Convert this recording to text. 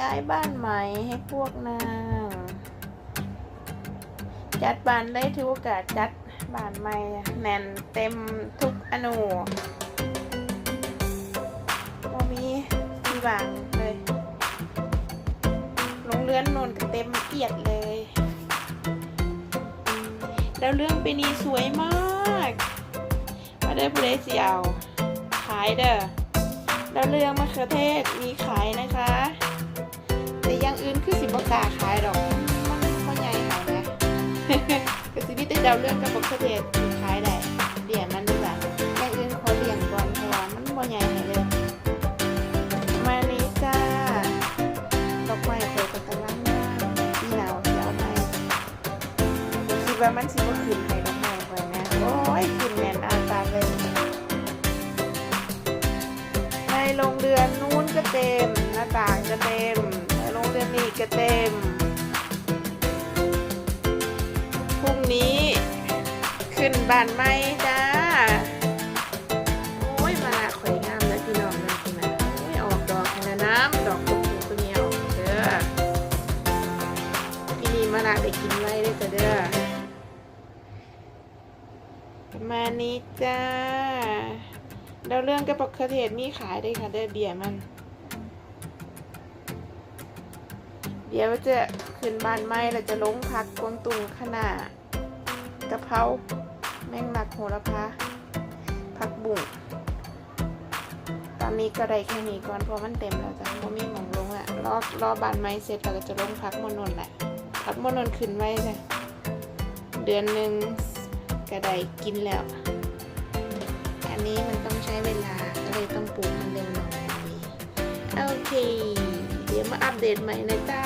ย้ายบ้านใหม่ให้พวกนาง จัดบ้านได้ถือโอกาสจัดบ้านใหม่แน่นเต็มทุกอนูบ่มีที่วางเลยโรงเรือนนนก็เต็มเอียดเลย แล้วเรื่องปีนี้สวยมากมาเด้อผู้ใดสิเอาขายเด้อแล้วเรื่องมะเขือเทศมีขายนะคะ บกล้าขายดอกมันเขาใหญ่ขายนะก็สิพี่ได้ดาเรื่องกับมะเขือเทศสิขายได้เดี๋ยวมันดีกว่าอย่างอื่นขอเลี้ยงก่อนเพราะว่ามันบ่ใหญ่ให้เลยมานี้จ้าดอกไม้เปิดกับกำลังงามอีหนาวสิเอาไหมคิดว่ามันสิบ่ขึ้นให้ดอกไม้ไว้นะโอ้ยขึ้นแน่นอาตาเลยในโรงเรือนนู้นก็เต็มหน้าต่างก็เต็ม ในโรงเรือนนี้ก็เต็ม พรุ่งนี้ขึ้นบ้านใหม่จ้า โอ้ยมาละข่อยงามเลยพี่น้องนะพี่นะโอ้ยออกดอกให้แล้วน้ำดอกกุกตัวเนี้ยออกเด้อพี่นี่มาละได้กินไว้ได้จ้ะเด้อประมาณนี้จ้าแล้วเรื่องกระปกเขือเทศมีขายได้ค่ะเด้อเบียร์มัน เดี๋ยวจะขึ้นบ้านไม้เราจะลงพักกวงตุงขนาดกะเพราแมงลักโหระพาผักบุ้งตอนนี้ก็ได้แค่นี้ก่อนเพราะมันเต็มแล้วจ้ะเพราะมีหมองลงอะรอรอบ้านไม้เสร็จเราก็จะลงพักมนนแหละพักมนนขึ้นไว้จ้ะเดือนหนึ่งก็ได้กินแล้วอันนี้มันต้องใช้เวลาก็เลยต้องปลูกมันเร็วหน่อยโอเค อัปเดตใหม่นะจ้า